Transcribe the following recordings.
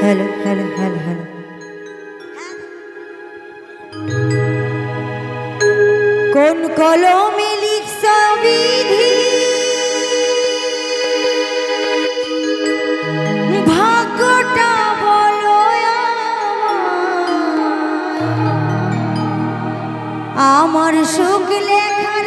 Hello hello hello hello. কোন কলমে লিখছ বিধি? ভাগ্যটা বলো আমার সুখ লেখার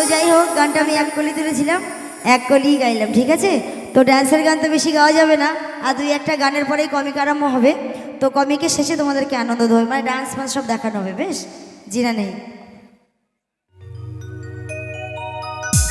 তো যাই হোক, গানটা আমি এক কলি তুলেছিলাম, এক কলিই গাইলাম, ঠিক আছে? তো ড্যান্সের গান তো বেশি গাওয়া যাবে না, আর দুই একটা গানের পরেই কমিক আরম্ভ হবে। তো কমিকের শেষে তোমাদেরকে আনন্দ দেবে মানে ডান্স ফান্স সব দেখানো হবে, বেশ? জিনা নেই।